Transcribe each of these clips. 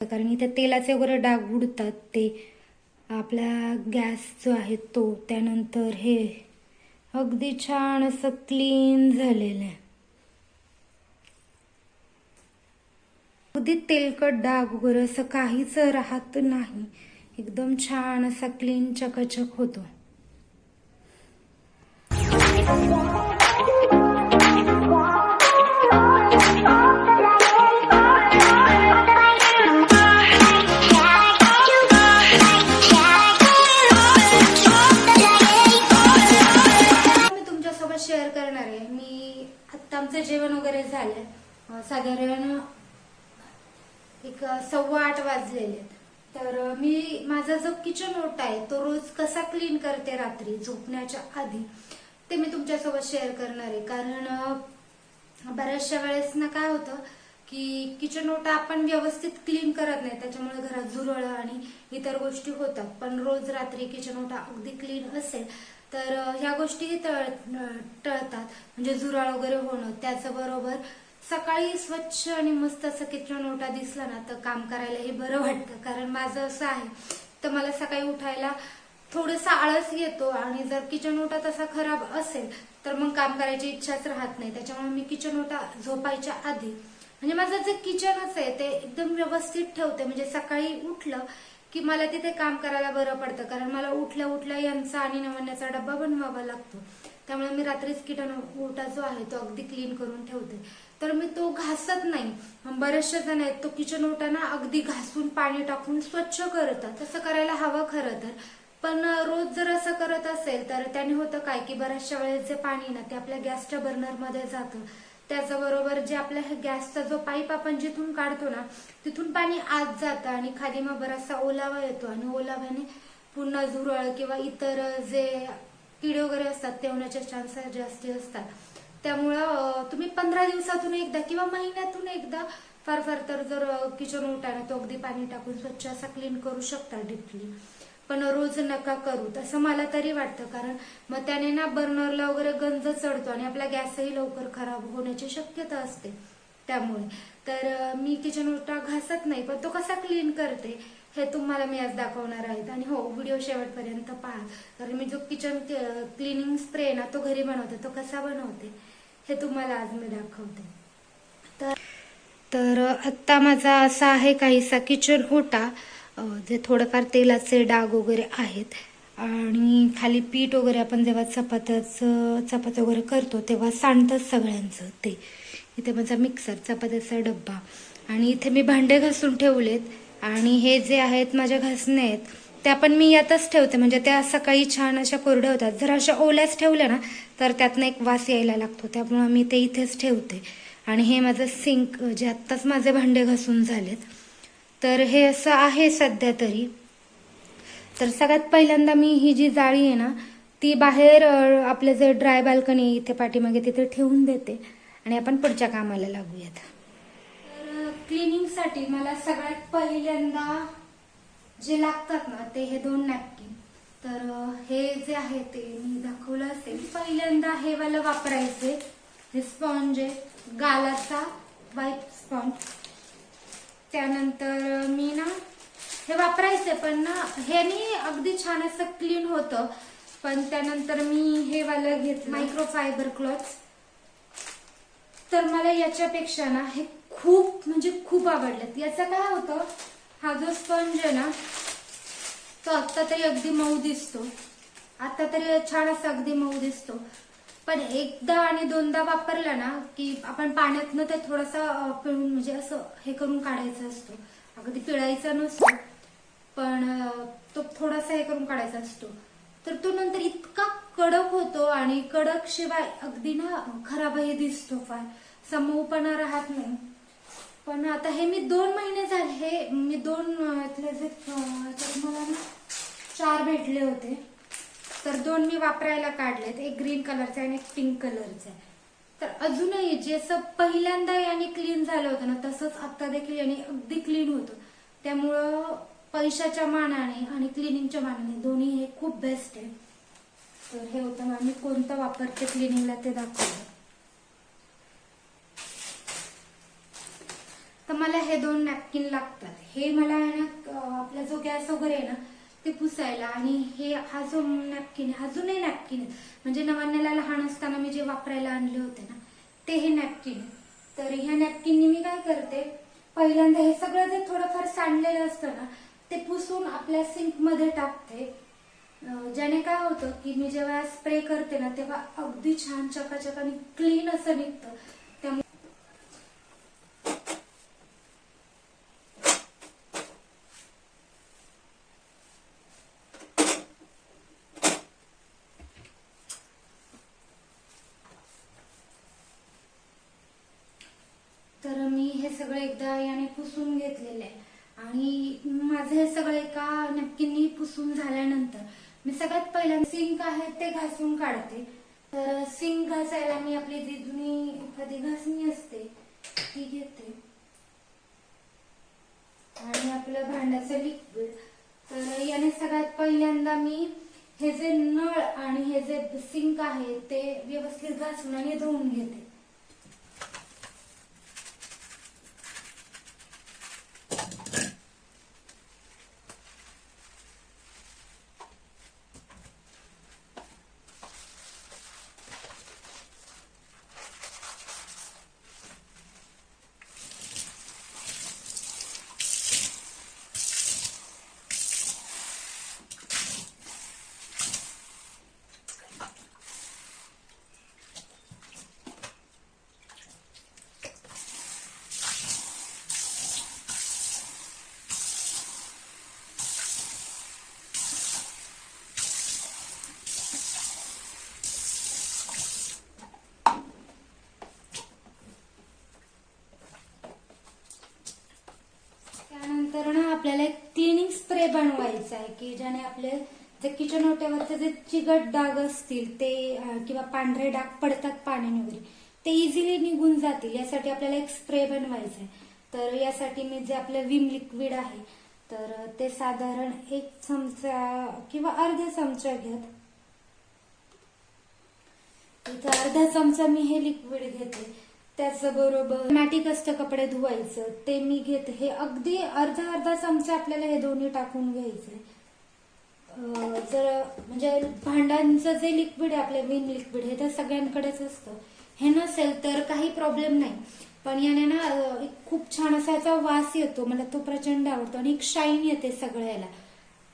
कारण इथे तेलाचे वगैरे डाग उडतात ते आपला गॅस जो आहे तो त्यानंतर हे अगदी छान असं क्लीन झालेलं आहे. अगदी तेलकट डाग वगैरे असं काहीच राहत नाही. एकदम छान असा क्लीन चकचक होतो. झाले साधारण एक सव्वा आठ वाजलेले आहेत. तर मी माझा जो किचन ओटा आहे तो रोज कसा क्लीन करते रात्री झोपण्याच्या आधी ते मी तुमच्यासोबत शेअर करणार आहे. कारण बऱ्याचशा वेळेस ना काय होतं की किचन ओटा आपण व्यवस्थित क्लीन करत नाही त्याच्यामुळे घरात झुरळ आणि इतर गोष्टी होतात. पण रोज रात्री किचन ओटा अगदी क्लीन असेल तर ह्या गोष्टीही टळ टळतात. म्हणजे जुराळ वगैरे होणं त्याचबरोबर सकाळी स्वच्छ आणि मस्त असं किचन ओटा दिसला ना तर काम करायलाही बरं वाटतं. कारण माझं असं आहे तर मला सकाळी उठायला थोडंसं आळस येतो आणि जर किचन ओटा तसा खराब असेल तर मग काम करायची इच्छाच राहत नाही. त्याच्यामुळे मी किचन ओटा झोपायच्या आधी म्हणजे माझं जे किचनच आहे ते एकदम व्यवस्थित ठेवते. म्हणजे सकाळी उठलं की मला तिथे काम करायला बरं पडतं कारण मला उठल्या उठल्या यांचा आणि नवण्याचा डब्बा बनवावा लागतो. त्यामुळे मी रात्रीच किचन ओटा जो आहे तो अगदी क्लीन करून ठेवते. तर मी तो घासत नाही. बरेचसे जण आहेत तो किचन ओटा ना अगदी घासून पाणी टाकून स्वच्छ करतात. तसं करायला हवं खरं तर. पण रोज जर असं करत असेल तर त्याने होतं काय की बऱ्याचशा वेळेस जे पाणी ना ते आपल्या गॅसच्या बर्नरमध्ये जातं. त्याचबरोबर जे आपल्या हे गॅसचा जो पाईप आपण जिथून काढतो ना तिथून पाणी आत जातं आणि खाली मग बराचसा ओलावा येतो आणि ओलाव्याने पुन्हा झुरळ किंवा इतर जे किडे वगैरे असतात ते होण्याचे चान्सेस जास्ती असतात. त्यामुळं तुम्ही पंधरा दिवसातून एकदा किंवा महिन्यातून एकदा फार फार तर जर किचन ओटाने तो अगदी पाणी टाकून स्वच्छ असा क्लीन करू शकता डीपली पण रोज नका करू. तसं मला तरी वाटतं कारण मग त्याने ना बर्नरला वगैरे गंज चढतो आणि आपला गॅसही लवकर खराब होण्याची शक्यता असते त्यामुळे. तर मी किचन ओटा घासत नाही पण तो कसा क्लीन करते हे तुम्हाला मी आज दाखवणार आहेत आणि हो व्हिडिओ शेवटपर्यंत पहा. कारण मी जो किचन क्लिनिंग स्प्रे ना तो घरी बनवते तो कसा बनवते हे तुम्हाला आज मी दाखवते. तर तर आत्ता माझा असा आहे काहीसा किचन ओटा जे थोडंफार तेलाचे डाग वगैरे आहेत आणि खाली पीठ वगैरे आपण जेव्हा चपात्याचं चपात्या वगैरे करतो तेव्हा सांडतं सगळ्यांचं ते. इथे माझा मिक्सर चपात्याचा डब्बा. आणि इथे मी भांडे घासून ठेवलेत आणि हे जे आहेत माझ्या घासणे आहेत त्या पण मी यातच ठेवते. म्हणजे त्या सकाळी छान अशा कोरड्या होतात. जर अशा ओल्याच ठेवल्या ना तर त्यातनं एक वास यायला लागतो. त्यामुळं मी ते इथेच ठेवते. आणि हे माझं सिंक जे आत्ताच माझे भांडे घासून झालेत. तर हे असं आहे सध्या तरी. तर सगळ्यात पहिल्यांदा मी ही जी जाळी आहे ना ती बाहेर आपलं जे ड्राय बाल्कनी इथे पाठीमागे तिथे ठेवून देते. आणि आपण पुढच्या कामाला लागूयात. तर क्लिनिंगसाठी मला सगळ्यात पहिल्यांदा जे लागतात ना ते हे दोन नॅपकिन तर हे जे आहे ते मी दाखवलं असेल. पहिल्यांदा हे वाला वापरायचे हे स्पॉन्ज आहे. गालाचा वाईट स्पॉन्ज त्यानंतर मी ना हे वापरायचे पण ना ह्यानी अगदी छान असं क्लीन होतं. पण त्यानंतर मी हे वालं घेतलं. मायक्रो फायबर क्लॉथ तर मला याच्यापेक्षा ना हे खूप म्हणजे खूप आवडलेत याचं काय होतं हा जो स्पंज आहे ना तो आत्ता तरी अगदी मऊ दिसतो. आता तरी छान असा अगदी मऊ दिसतो. पण एकदा आणि दोनदा वापरला ना की आपण पाण्यातनं ते थोडासा पिळून म्हणजे असं हे करून काढायचं असतो. अगदी पिळायचा नसतो पण तो थोडासा हे करून काढायचा असतो. तर तो नंतर इतका कडक होतो आणि कडक शिवाय अगदी ना खराबही दिसतो फार. समूहपणा राहत नाही. पण आता हे मी दोन महिने झाले हे मी दोन इथले जे मला ना चार भेटले होते. तर दोन मी वापरायला काढलेत. एक ग्रीन कलरचा आणि एक पिंक कलरचा तर अजूनही जसं पहिल्यांदा याने क्लीन झालं होतं ना तसंच आता देखील याने अगदी क्लीन होतं. त्यामुळं पैशाच्या मानाने आणि क्लिनिंगच्या मानाने दोन्ही हे खूप बेस्ट आहे. तर हे होतं मग मी कोणतं वापरते क्लिनिंगला ते दाखवलं तर मला हे दोन नॅपकिन लागतात. हे मला आहे ना आपला जो गॅस वगैरे आहे ना ते पुसायला. आणि हे हा जो नॅपकिन आहे हा जुने नॅपकिन आहे. म्हणजे नवान्याला लहान असताना मी जे वापरायला आणले होते ना ते हे नॅपकिन आहे. तर ह्या नॅपकिननी मी काय करते पहिल्यांदा हे सगळं जे थोडंफार सांडलेलं असतं ना ते पुसून आपल्या सिंकमध्ये टाकते. ज्याने काय होतं की मी जेव्हा स्प्रे करते ना तेव्हा अगदी छान चकाचक आणि क्लीन असं निघतं त्यामुळे तर मी हे सगळं एकदा याने पुसून घेतलेलं आहे. आणि माझं हे सगळं एका नॅपकिननी पुसून झाल्यानंतर मी सगळ्यात पहिल्यांदा सिंक आहे ते घासून काढते. तर सिंक घासायला मी आपली जी जुनी एखादी घासणी असते ती घेते. आणि आपलं भांड्याचं लिक्विड तर याने सगळ्यात पहिल्यांदा मी हे जे नळ आणि हे जे सिंक आहे ते व्यवस्थित घासून आणि धुवून घेते त्यानंतर ना आपल्याला एक क्लिनिंग स्प्रे बनवायचा आहे की ज्याने आपले जे किचन ओट्यावरचे जे चिकट डाग असतील ते किंवा पांढरे डाग पडतात पाण्याने वगैरे ते इझिली निघून जातील. यासाठी आपल्याला एक स्प्रे बनवायचा आहे तर यासाठी मी जे आपलं विम लिक्विड आहे तर ते साधारण एक चमचा किंवा अर्धा चमचा घेत इथं अर्धा चमचा मी हे लिक्विड घेते. त्याचबरोबर मॅटिक असतं कपडे धुवायचं ते मी घेते. हे अगदी अर्धा अर्धा चमचा आपल्याला हे दोन्ही टाकून घ्यायचंय. जर म्हणजे भांड्यांचं जे लिक्विड आहे आपलं विन लिक्विड हे तर सगळ्यांकडेच असतं. हे नसेल तर काही प्रॉब्लेम नाही. पण याने ना एक खूप छान असा याचा वास येतो. मला तो प्रचंड आवडतो आणि एक शाईन येते सगळ्याला.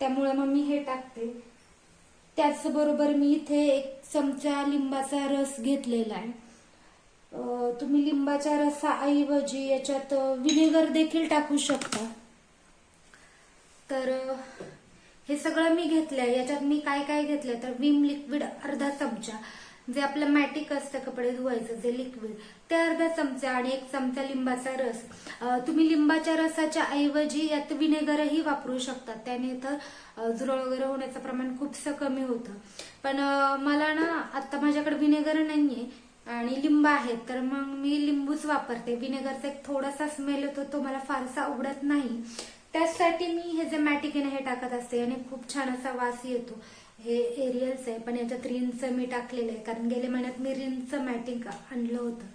त्यामुळे मग मी हे टाकते. त्याचबरोबर मी इथे एक चमचा लिंबाचा रस घेतलेला आहे. तुम्ही लिंबाच्या रसाऐवजी याच्यात विनेगर देखील टाकू शकता. तर हे सगळं मी घेतलंय. याच्यात मी काय काय घेतलंय? तर विम लिक्विड अर्धा चमचा. जे आपलं मॅटिक असतं कपडे धुवायचं जे लिक्विड ते अर्धा चमचा आणि एक चमचा लिंबाचा रस. तुम्ही लिंबाच्या रसाच्या ऐवजी यात विनेगरही वापरू शकता. त्याने तर जुरळ वगैरे होण्याचं प्रमाण खूपसं कमी होतं. पण मला ना आता माझ्याकडे विनेगर नाहीये आणि लिंब आहेत तर मग मी लिंबूच वापरते. विनेगरचा एक थोडासा स्मेल येतो तो मला फारसा आवडत नाही. त्याचसाठी मी हे जे मॅटिक आहे ना हे टाकत असते. आणि खूप छान असा वास येतो. हे एरियल्स आहे पण याच्यात रिनचं मी टाकलेलं आहे. कारण गेल्या महिन्यात मी रिनचं मॅटिक आणलं होतं.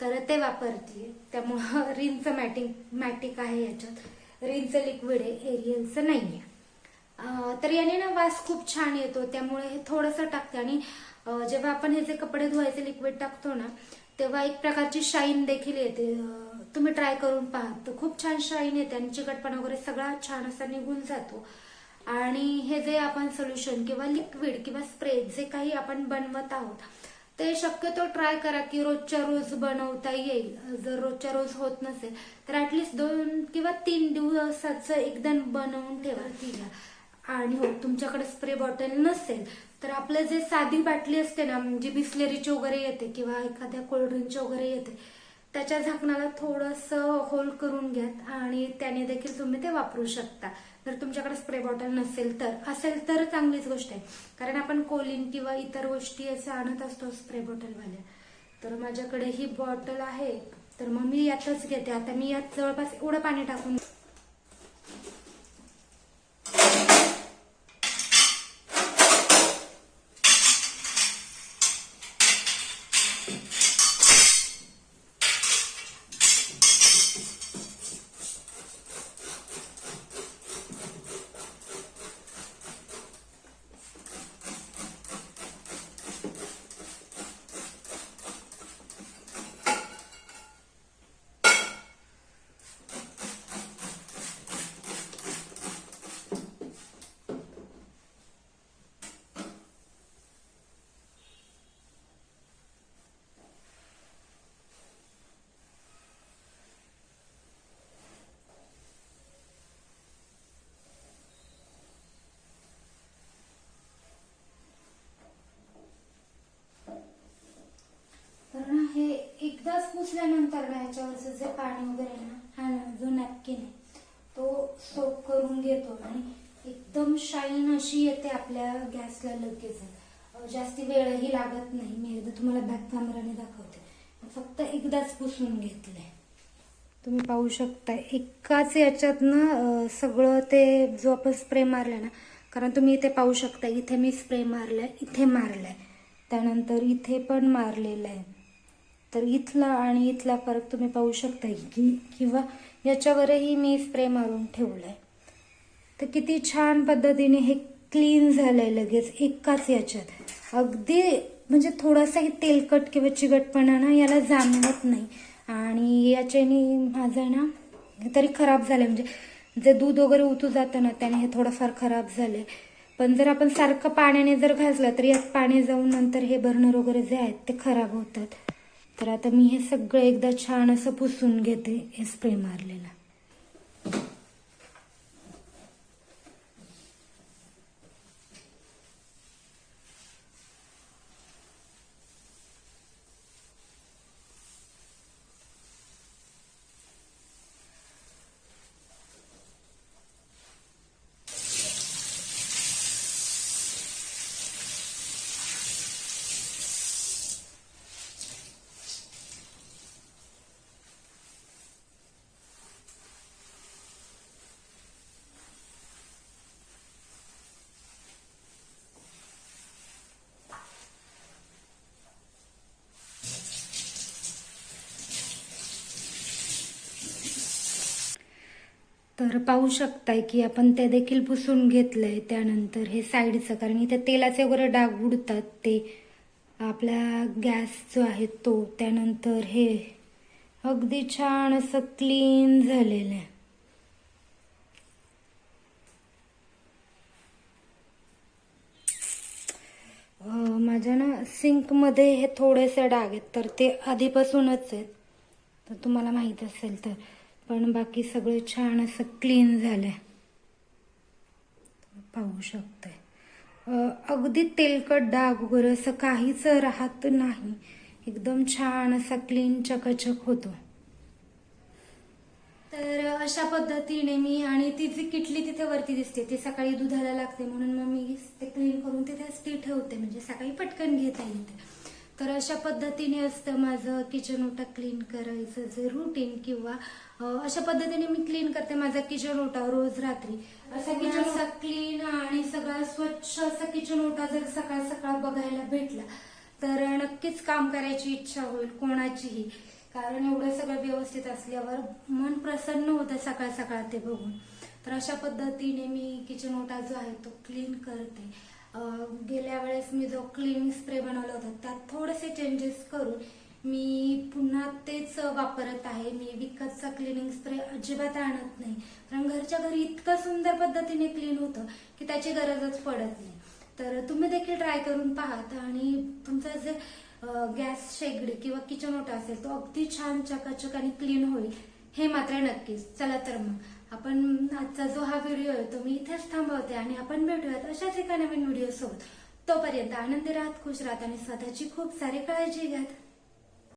तर ते वापरते त्यामुळं रिनचं मॅटिक मॅटिक आहे याच्यात. रिनचं लिक्विड आहे एरियलचं नाही आहे तर याने ना वास खूप छान येतो. त्यामुळे हे थोडंसं टाकते. आणि जेव्हा आपण हे जे कपडे धुवायचे लिक्विड टाकतो ना तेव्हा एक प्रकारची शाईन देखील येते. तुम्ही ट्राय करून पहा. तर खूप छान शाईन येते आणि चिकटपणा वगैरे सगळा छान असा निघून जातो. आणि हे जे आपण सोल्युशन किंवा लिक्विड किंवा स्प्रे जे काही आपण बनवत आहोत ते शक्यतो ट्राय करा की रोजच्या रोज बनवता येईल. जर रोजच्या रोज होत नसेल तर ऍटलिस्ट दोन किंवा तीन दिवसाचं एकदा बनवून ठेवा. तिला आणि हो तुमच्याकडे स्प्रे बॉटल नसेल तर आपलं जे साधी बाटली असते ना जी बिस्लेरीची वगैरे येते किंवा एखाद्या कोल्ड्रिंकची वगैरे येते त्याच्या झाकणाला थोडंसं होल करून घ्या आणि त्याने देखील तुम्ही ते वापरू शकता. जर तुमच्याकडे स्प्रे बॉटल नसेल तर. असेल तर चांगलीच गोष्ट आहे. कारण आपण कोलिन किंवा इतर गोष्टी असं आणत असतो स्प्रे बॉटलवाल्या तर माझ्याकडे ही बॉटल आहे. तर मग मी यातच घेते. आता मी यात जवळपास एवढं पाणी टाकून त्याच्यावरचं जे पाणी वगैरे आहे ना हा ना जो नॅपकिन आहे तो सोप करून घेतो आणि एकदम शाईन अशी येते आपल्या गॅसला लगेच. जास्ती वेळही लागत नाही. मी एकदा तुम्हाला बॅक कॅमेराने दाखवते. फक्त एकदाच पुसून घेतलंय. तुम्ही पाहू शकता एकाच याच्यातनं सगळं ते जो आपण स्प्रे मारला ना कारण तुम्ही इथे पाहू शकता इथे मी स्प्रे मारलाय इथे मारलाय. त्यानंतर इथे पण मारलेलं आहे. तर इथला आणि इथला फरक तुम्ही पाहू शकता. की किंवा याच्यावरही मी स्प्रे मारून ठेवलाय. तर किती छान पद्धतीने हे क्लीन झालंय लगेच एकाच याच्यात. अगदी म्हणजे थोडासाही तेलकट किंवा चिकटपणा ना याला जाणवत नाही. आणि याच्याने माझं ना तरी खराब झालंय. म्हणजे जे दूध वगैरे उतू जातं ना त्याने हे थोडंफार खराब झालंय. पण जर आपण सारखं पाण्याने जर घासलं तर यात पाणी जाऊन नंतर हे बर्नर वगैरे जे आहेत ते खराब होतात. तर आता मी हे सगळं एकदा छान असं पुसून घेते हे स्प्रे मारलेला. तर पाहू शकताय की आपण ते देखील पुसून घेतलंय त्यानंतर हे साईडचं कारण इथे तेलाचे वगैरे डाग उडतात ते आपला गॅस जो आहे तो त्यानंतर हे अगदी छान असं क्लीन झालेलं आहे. माझ्या ना सिंकमध्ये हे थोडेसे डाग आहेत तर ते आधीपासूनच आहेत. तर तुम्हाला माहीत असेल तर पण बाकी सगळं छान असं क्लीन झालंय. पाहू शकतोय. अगदी तेलकट डाग वगैरे असं काहीच राहत नाही. एकदम छान असा क्लीन चकाचक होतो. तर अशा पद्धतीने मी आणि ती जी किटली तिथे वरती दिसते ती सकाळी दुधाला लागते म्हणून मग मी ते क्लीन करून तिथेच ती ठेवते म्हणजे सकाळी पटकन घेता येते. तर अशा पद्धतीने असतं माझं किचन ओटा क्लीन करायचं. जे रुटीन किंवा अशा पद्धतीने मी क्लीन करते माझा किचन ओटा रोज रात्री. असा किचन ओटा क्लीन आणि सगळा स्वच्छ असा किचन ओटा जर सकाळ सकाळ बघायला भेटला तर नक्कीच काम करायची इच्छा होईल कोणाचीही. कारण एवढं सगळं व्यवस्थित असल्यावर मन प्रसन्न होतं सकाळ सकाळ ते बघून. तर अशा पद्धतीने मी किचन ओटा जो आहे तो क्लीन करते. गेल्या वेळेस मी जो क्लिनिंग स्प्रे बनवला होता त्यात थोडेसे चेंजेस करून मी पुन्हा तेच वापरत आहे. मी विकतचा क्लिनिंग स्प्रे अजिबात आणत नाही. कारण घरच्या घरी इतकं सुंदर पद्धतीने क्लीन होतं की त्याची गरजच पडत नाही. तर तुम्ही देखील ट्राय करून पाहात आणि तुमचं जे गॅस शेगडी किंवा किचन ओटा असेल तो अगदी छान चकाचक आणि क्लीन होईल हे मात्र नक्कीच. चला तर मग. आपण आजचा जो हा व्हिडिओ आहे तो मी इथेच थांबवते आणि आपण भेटूयात अशाच एका नवीन व्हिडिओ सोबत. तोपर्यंत आनंदी राहत खुश राहत आणि स्वतःची खूप सारी काळजी घ्यात